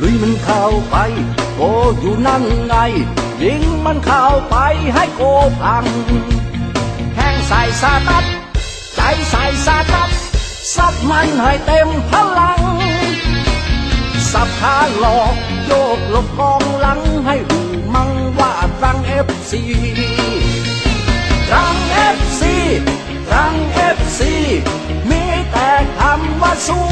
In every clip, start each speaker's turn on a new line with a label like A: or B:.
A: ลุยมันเข้าไปโกอยู่นั่นไง ยิงมันเข้าไปให้โกพังแข้งใส่สาตัดใจใส่สาตัดซัดมันให้เต็มพลัง สับขาหลอกโยกหลบกองหลังให้หูมังว่ารังเอฟซีรังเอฟซีรังเอฟซีมีแต่คำว่าสู้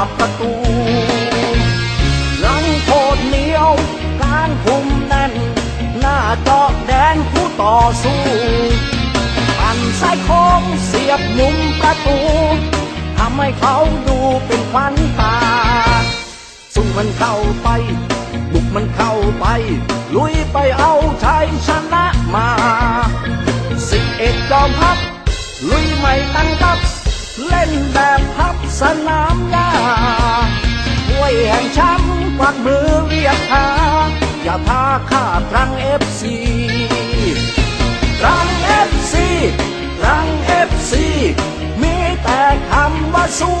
A: าประตู หลังโคตรเหนียว การคุมแน่น หน้าจาะแดนผู้ต่อสู้ปั่นสายโค้งเสียบมุมประตูทำให้เขาดูเป็นควันตา สู้มันเข้าไป บุกมันเข้าไป ลุยไปเอาชัยชนะมาสิบเอ็ดจอมพับลุยไม่ตั้งทับเล่นแบบพับสนามหญ้า ช้ำกวักมือเรียกหาอย่าท้าข้าตรังเอฟซีตรังเอฟซีตรังเอฟซีมีแต่คำว่าสู้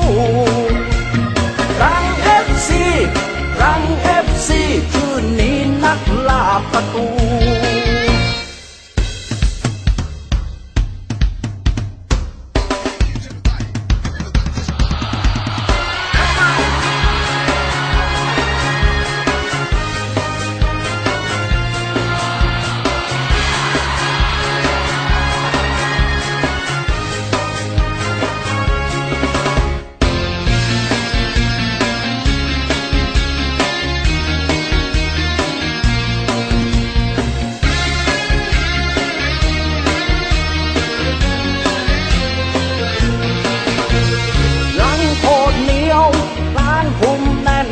A: คุมแน่น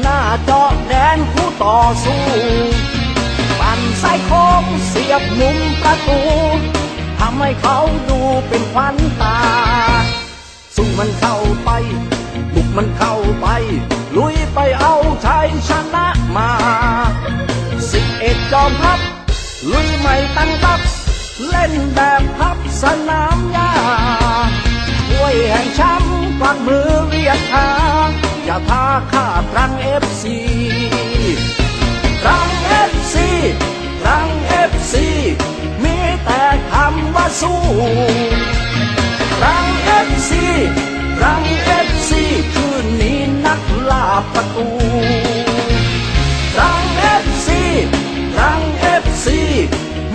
A: หน้าเจาะแดนผู้ต่อสู้ปั่นสายโค้งเสียบมุมประตูทำให้เขาดูเป็นควันตา สู้มันเข้าไป บุกมันเข้าไป ลุยไปเอาชัยชนะมาสิบเอ็ดจอมพับลุยไม่ตั้งทับเล่นแบบพับสนาม อย่าทาข้าตรังเอฟซีตรังเอฟซีตรังเอฟซีมีแต่คำว่าสู้รังเอฟซีรังเอฟซีคืนนี้นักล่าประตูรังเอฟซีรังเอฟซี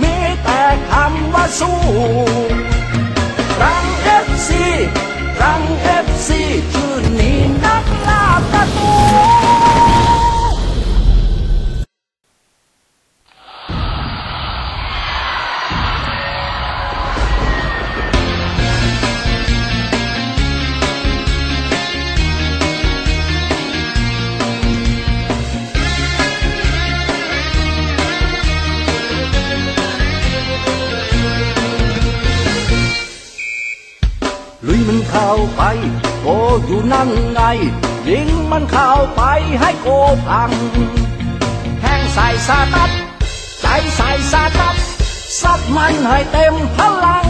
A: มีแต่คำว่าสู้ ลุยมันเข้าไปโกอยู่นั่นไงยิงมันเข้าไปให้โกพังแทงใส่สาตัดใจใส่สาตัดซัดมันให้เต็มพลัง